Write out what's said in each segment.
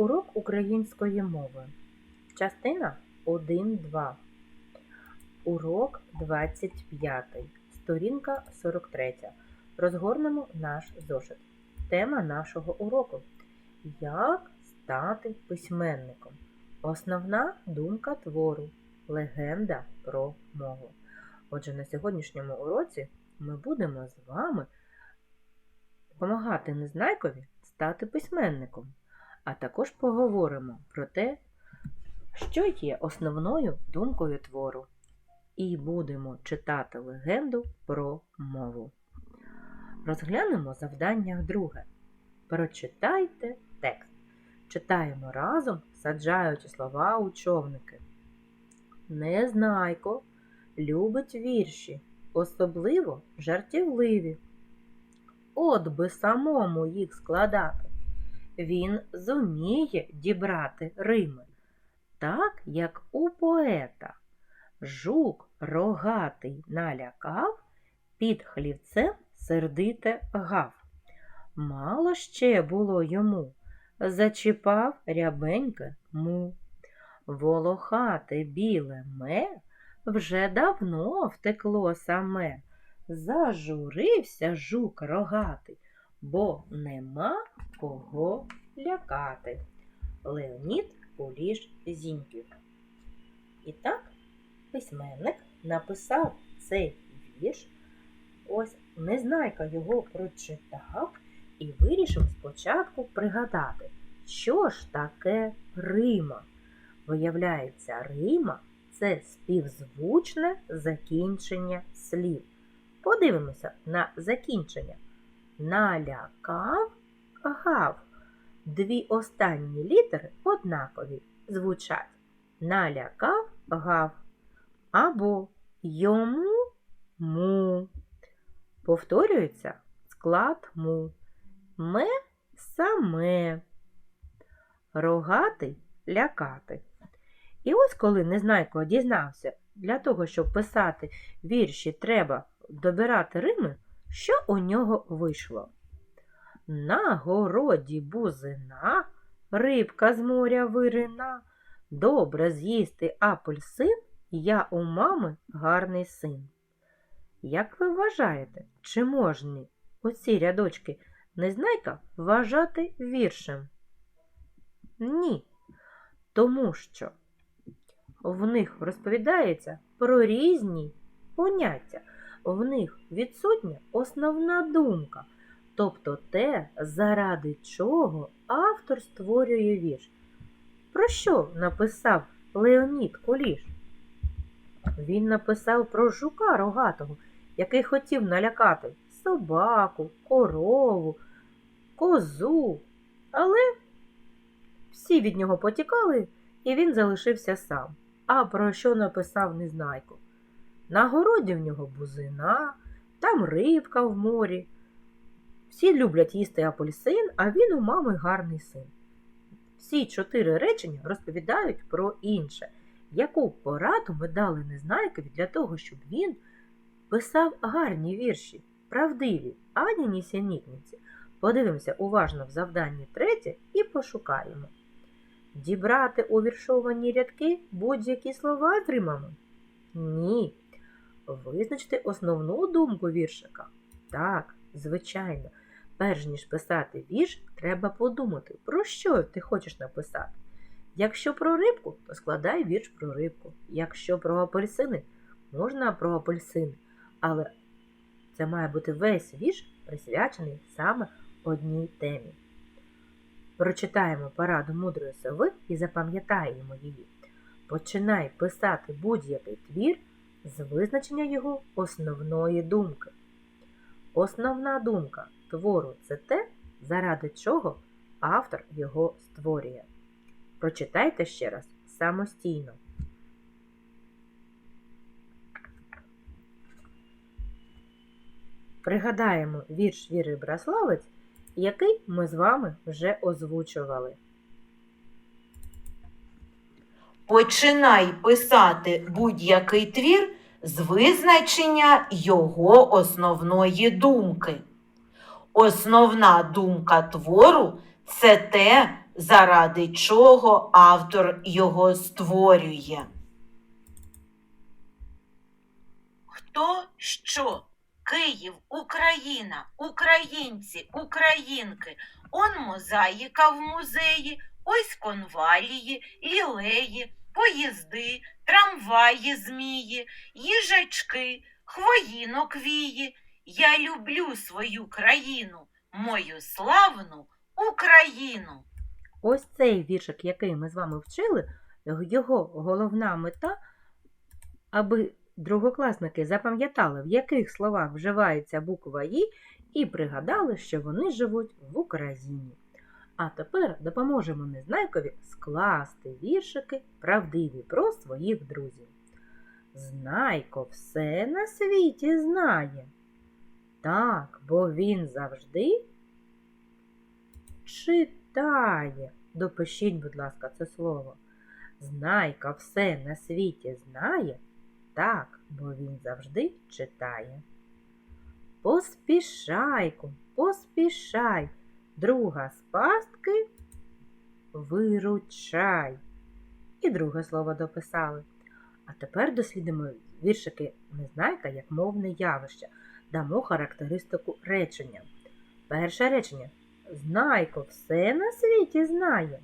Урок української мови. Частина 1-2. Урок 25. Сторінка 43. Розгорнемо наш зошит. Тема нашого уроку. Як стати письменником? Основна думка твору. Легенда про мову. Отже, на сьогоднішньому уроці ми будемо з вами допомагати Незнайкові стати письменником а також поговоримо про те, що є основною думкою твору, і будемо читати легенду про мову. Розглянемо завдання друге. Прочитайте текст. Читаємо разом, саджаючи слова у човники. Незнайко любить вірші, особливо жартівливі. От би самому їх складати він зуміє дібрати рими, так як у поета. Жук рогатий налякав, під хлівцем сердите гав. Мало ще було йому, зачіпав рябеньке му. Волохате біле ме вже давно втекло саме. Зажурився жук рогатий, бо нема кого лякати. Леонід Куліш Зіньків. І так, письменник написав цей вірш. Ось Незнайка його прочитав і вирішив спочатку пригадати, що ж таке Рима. Виявляється, Рима це співзвучне закінчення слів. Подивимося на закінчення. Налякав гав. Дві останні літери однакові звучать налякав гав або йому му. Повторюється склад му. Ме саме. Рогатий лякати. І ось коли Незнайко дізнався, для того, щоб писати вірші, треба добирати рими, що у нього вийшло. На городі бузина, рибка з моря вирина, добре з'їсти апельсин, я у мами гарний син. Як ви вважаєте, чи можні оці рядочки Незнайка вважати віршем? Ні, тому що в них розповідається про різні поняття, в них відсутня основна думка тобто те, заради чого автор створює вірш. Про що написав Леонід Куліш? Він написав про жука рогатого, який хотів налякати собаку, корову, козу, але всі від нього потікали, і він залишився сам. А про що написав Незнайко? На городі в нього бузина, там рибка в морі. Всі люблять їсти апельсин, а він у мами гарний син. Всі чотири речення розповідають про інше, яку пораду ми дали Незнайкові для того, щоб він писав гарні вірші, правдиві, ані нісенітниці. Подивимося уважно в завданні третє і пошукаємо. Дібрати у віршовані рядки будь-які слова з римами? Ні. Визначте основну думку віршика. Так, звичайно. Перш ніж писати вірш, треба подумати, про що ти хочеш написати. Якщо про рибку, то складай вірш про рибку. Якщо про апельсини, можна про апельсин. Але це має бути весь вірш присвячений саме одній темі. Прочитаємо пораду мудрої сови і запам'ятаємо її. Починай писати будь-який твір з визначення його основної думки. Основна думка твору це те, заради чого автор його створює. Прочитайте ще раз самостійно. Пригадаємо вірш Віри Браславець, який ми з вами вже озвучували. Починай писати будь-який твір з визначення його основної думки. Основна думка твору це те, заради чого автор його створює. Хто що? Київ, Україна, українці, українки. Он мозаїка в музеї, ось конвалії, лілеї, поїзди, трамваї змії, їжачки, хвоїнок вії. Я люблю свою країну, мою славну Україну. Ось цей віршик, який ми з вами вчили, його головна мета, аби другокласники запам'ятали, в яких словах вживається буква «і» і пригадали, що вони живуть в Україні. А тепер допоможемо Незнайкові скласти віршики правдиві про своїх друзів. Знайко все на світі знає. Так, бо він завжди читає. Допишіть, будь ласка, це слово. Знайка все на світі знає. Так, бо він завжди читає. Поспішайку, поспішай, друга з пастки виручай. І друге слово дописали. А тепер дослідимо віршики Незнайка як мовне явище. Дамо характеристику речення. Перше речення. Знайко все на світі знає.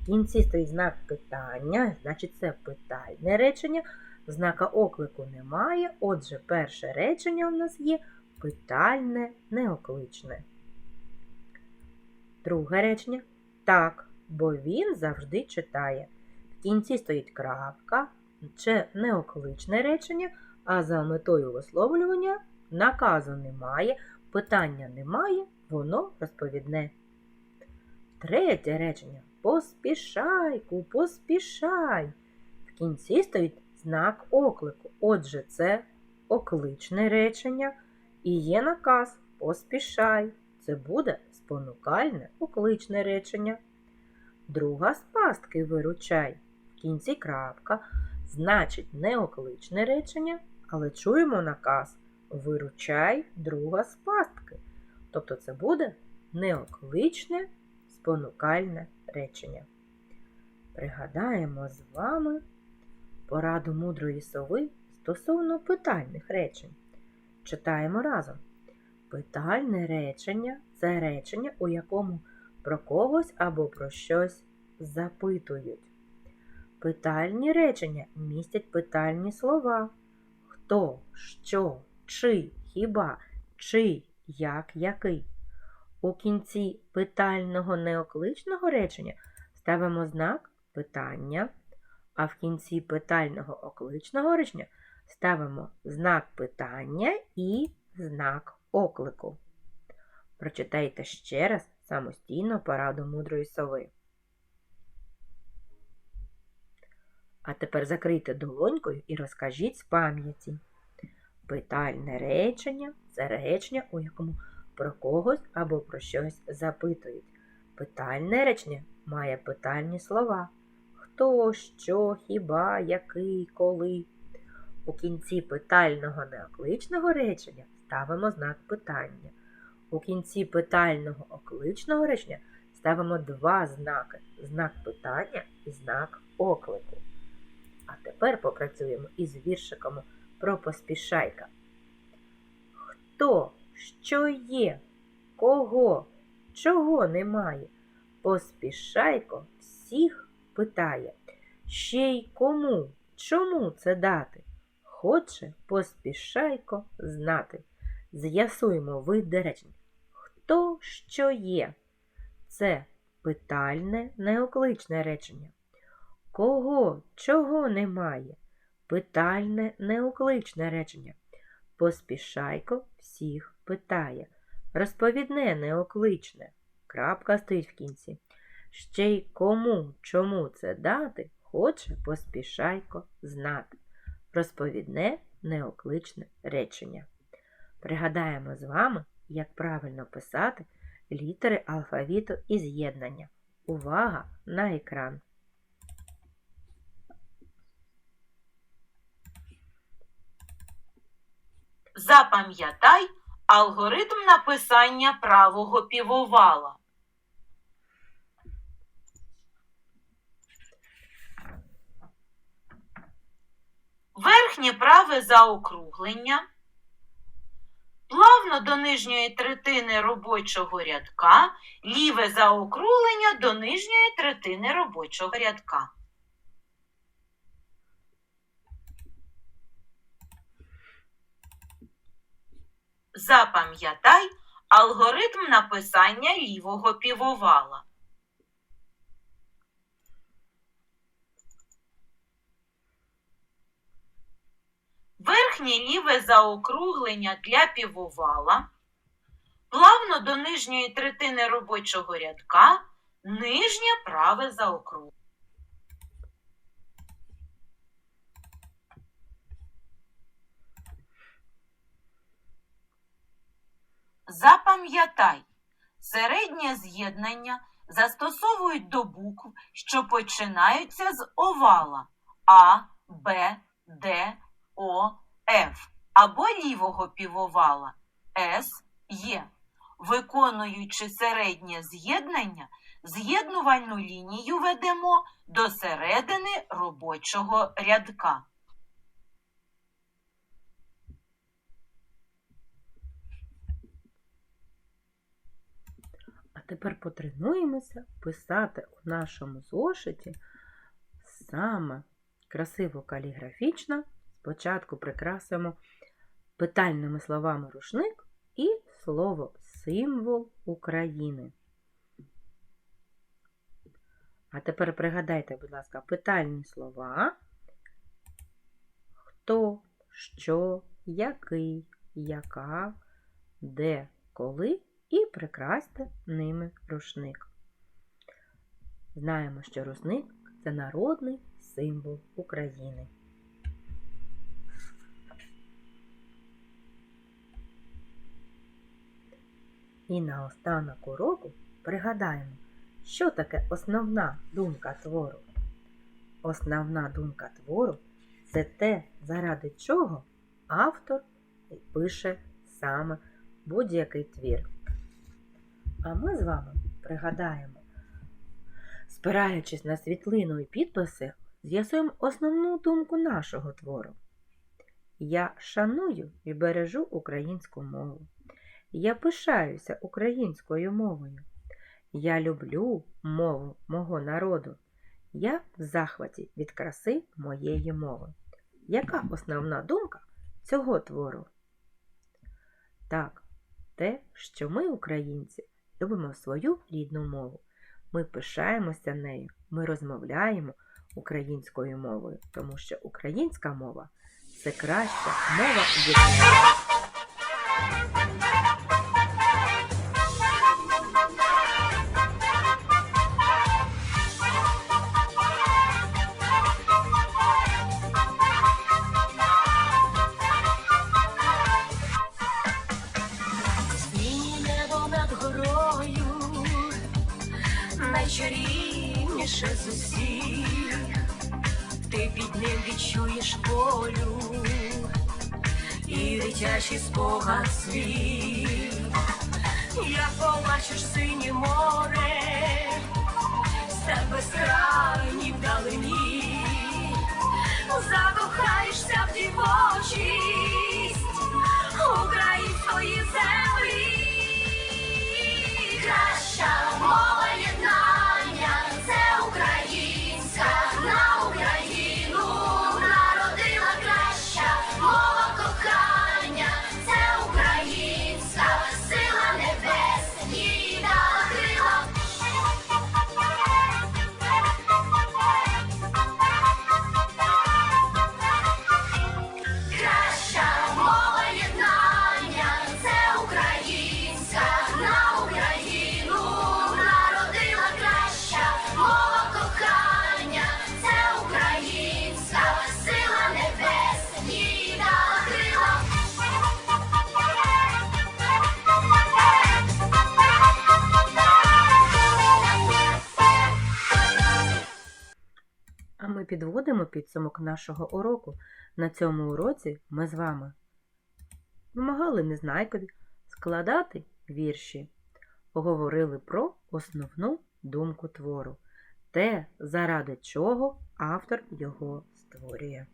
В кінці стоїть знак питання, значить це питальне речення. Знака оклику немає. Отже, перше речення у нас є питальне, неокличне. Друге речення так, бо він завжди читає. В кінці стоїть крапка, це неокличне речення, а за метою висловлювання наказу немає, питання немає, воно розповідне. Третє речення поспішайку, поспішай. В кінці стоїть знак оклику. Отже, це окличне речення і є наказ поспішай. Це буде спонукальне окличне речення. Друга з пастки виручай. В кінці крапка. Значить, не окличне речення, але чуємо наказ виручай друга з пастки. Тобто це буде неокличне спонукальне речення. Пригадаємо з вами пораду мудрої сови стосовно питальних речень. Читаємо разом. Питальне речення це речення, у якому про когось або про щось запитують. Питальні речення містять питальні слова. Хто, що, чи, хіба, чий, як, який. У кінці питального неокличного речення ставимо знак питання, а в кінці питального окличного речення ставимо знак питання і знак оклику. Прочитайте ще раз самостійно пораду мудрої сови. А тепер закрийте долонькою і розкажіть з пам'яті. Питальне речення це речення, у якому про когось або про щось запитують. Питальне речення має питальні слова. Хто, що, хіба, який, коли. У кінці питального неокличного речення ставимо знак питання. У кінці питального окличного речення ставимо два знаки знак питання і знак оклику. А тепер попрацюємо із віршиками про поспішайка. Хто, що є, кого, чого немає, поспішайко всіх питає. Ще й кому, чому це дати? Хоче поспішайко знати. З'ясуємо види речень. Хто що є? Це питальне, неокличне речення. Кого, чого немає? Питальне, неокличне речення. Поспішайко всіх питає. Розповідне, неокличне. Крапка стоїть в кінці. Ще й кому, чому це дати, хоче поспішайко знати. Розповідне, неокличне речення. Пригадаємо з вами, як правильно писати літери алфавіту і з'єднання. Увага на екран! Запам'ятай алгоритм написання правого півовала. Верхнє праве заокруглення, плавно до нижньої третини робочого рядка, ліве заокруглення до нижньої третини робочого рядка. Запам'ятай алгоритм написання лівого півовала. Верхнє ліве заокруглення для півовала, плавно до нижньої третини робочого рядка, нижнє праве заокруглення. Запам'ятай, середнє з'єднання застосовують до букв, що починаються з овала А, Б, Д, О, Ф або лівого півовала С, Є. Виконуючи середнє з'єднання, з'єднувальну лінію ведемо до середини робочого рядка. А тепер потренуємося писати у нашому зошиті саме красиво каліграфічно. Спочатку прикрасимо питальними словами рушник і слово символ України. А тепер пригадайте, будь ласка, питальні слова. Хто, що, який, яка, де, коли і прикрасьте ними рушник. Знаємо, що рушник це народний символ України. І наостанок уроку пригадаємо, що таке основна думка твору. Основна думка твору це те, заради чого автор пише саме будь-який твір. А ми з вами пригадаємо, спираючись на світлину і підписи, з'ясуємо основну думку нашого твору. Я шаную і бережу українську мову. Я пишаюся українською мовою. Я люблю мову мого народу. Я в захваті від краси моєї мови. Яка основна думка цього твору? Так, те, що ми, українці, любимо свою рідну мову. Ми пишаємося нею, ми розмовляємо українською мовою, тому що українська мова це краща мова дітей. Побачиш синє море, степ безкрайні вдалині, закохаєшся в дівочість української землі. Краща мова єднання, підводимо підсумок нашого уроку. На цьому уроці ми з вами вимагали незнайкові складати вірші, поговорили про основну думку твору, те, заради чого автор його створює.